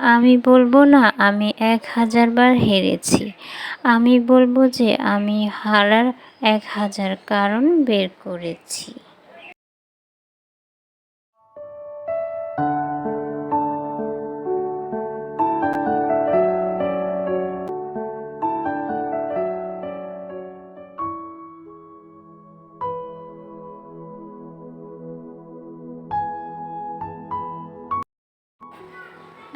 আমি বলব না, আমি এক হাজার বার হেরেছি। আমি বলব যে আমি হারার এক হাজার কারণ বের করেছি।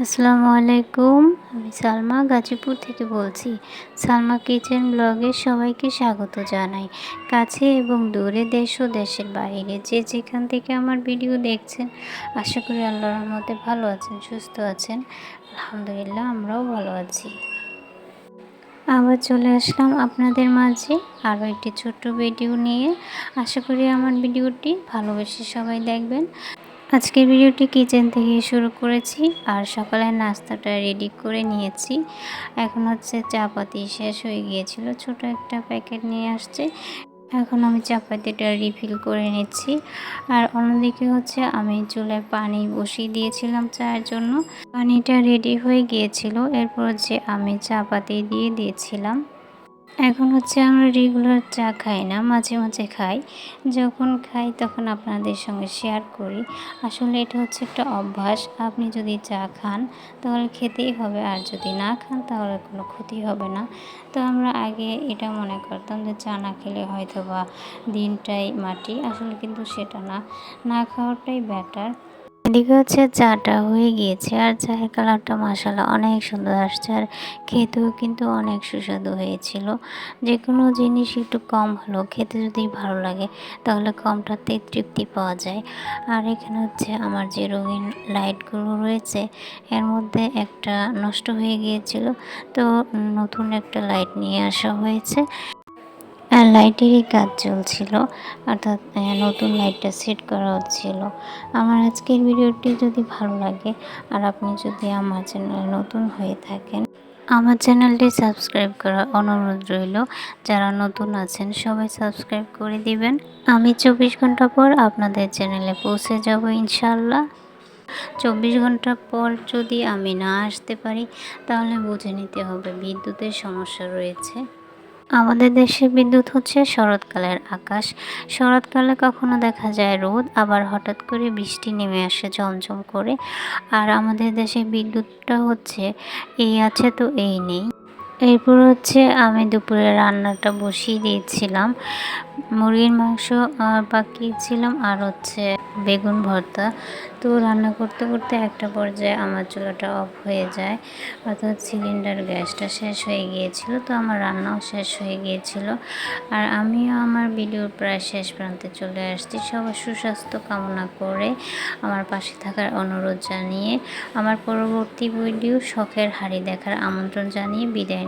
আসসালামু আলাইকুম, আমি সালমা গাজীপুর থেকে বলছি। সালমা কিচেন ব্লগে সবাইকে স্বাগত জানাই। কাছে এবং দূরে দেশ ও দেশের বাইরে যে যেখান থেকে আমার ভিডিও দেখছেন, আশা করি আল্লাহর রহমতে ভালো আছেন, সুস্থ আছেন। আলহামদুলিল্লাহ, আমরাও ভালো আছি। আবার চলে আসলাম আপনাদের মাঝে আরও একটি ছোট্ট ভিডিও নিয়ে। আশা করি আমার ভিডিওটি ভালোবেসে সবাই দেখবেন। আজকের ভিডিওটি কিচেন থেকে শুরু করেছি আর সকালের নাস্তাটা রেডি করে নিয়েছি। এখন হচ্ছে চাপাতি শেষ হয়ে গিয়েছিল, ছোট একটা প্যাকেট নিয়ে আসছে। এখন আমি চাপাতিটা রিফিল করে নিচ্ছি। আর অন্যদিকে হচ্ছে আমি চুলায় পানি বসিয়ে দিয়েছিলাম চায়ের জন্য। পানিটা রেডি হয়ে গিয়েছিল, এরপর হচ্ছে আমি চাপাতি দিয়ে দিয়েছিলাম। এখন হচ্ছে আমরা রেগুলার চা খাই না, মাঝে মাঝে খাই। যখন খাই তখন আপনাদের সঙ্গে শেয়ার করি। আসলে এটা হচ্ছে একটা অভ্যাস, আপনি যদি চা খান তাহলে খেতেই হবে, আর যদি না খান তাহলে কোনো ক্ষতি হবে না। তো আমরা আগে এটা মনে করতাম যে চা না খেলে হয়তো বা দিনটাই মাটি, আসলে কিন্তু সেটা না। না খাওয়াটাই বেটার এদিকে হচ্ছে চাটা হয়ে গিয়েছে আর চায়ের কালারটা মশালা অনেক সুন্দর আসছে আর খেতেও কিন্তু অনেক সুস্বাদু হয়েছিল। যে কোনো জিনিস একটু কম হলো খেতে যদি ভালো লাগে, তাহলে কমটাতে তৃপ্তি পাওয়া যায়। আর এখানে হচ্ছে আমার যে রঙিন লাইটগুলো রয়েছে, এর মধ্যে একটা নষ্ট হয়ে গিয়েছিল, তো নতুন একটা লাইট নিয়ে আসা হয়েছে। আর লাইটেরই কাজ চলছিল, অর্থাৎ নতুন লাইটটা সেট করা হচ্ছিল। আমার আজকের ভিডিওটি যদি ভালো লাগে, আর আপনি যদি আমার চ্যানেলে নতুন হয়ে থাকেন, আমার চ্যানেলটি সাবস্ক্রাইব করার অনুরোধ রইল। যারা নতুন আছেন, সবাই সাবস্ক্রাইব করে দিবেন। আমি চব্বিশ ঘণ্টা পর আপনাদের চ্যানেলে পৌঁছে যাব ইনশাল্লাহ চব্বিশ ঘণ্টা পর যদি আমি না আসতে পারি, তাহলে বুঝে নিতে হবে বিদ্যুতের সমস্যা রয়েছে। আমাদের দেশে বিদ্যুৎ হচ্ছে শরৎকালের আকাশ। শরৎকালে কখনো দেখা যায় রোদ, আবার হঠাৎ করে বৃষ্টি নেমে আসে ঝমঝম করে। আর আমাদের দেশে বিদ্যুৎটা হচ্ছে, এই আছে তো এই নেই। এরপর হচ্ছে আমি দুপুরে রান্নাটা বসিয়ে দিয়েছিলাম। মুরগির মাংস আর পাকিয়েছিলাম আর হচ্ছে বেগুন ভর্তা। তো রান্না করতে করতে একটা পর্যায়ে আমার চুলাটা অফ হয়ে যায়, অর্থাৎ সিলিন্ডার গ্যাসটা শেষ হয়ে গিয়েছিল, তো আমার রান্নাও শেষ হয়ে গিয়েছিল। আর আমিও আমার ভিডিওর প্রায় শেষ প্রান্তে চলে আসছি। সবার সুস্বাস্থ্য কামনা করে আমার পাশে থাকার অনুরোধ জানিয়ে, আমার পরবর্তী ভিডিও শখের হাড়ি দেখার আমন্ত্রণ জানিয়ে বিদায়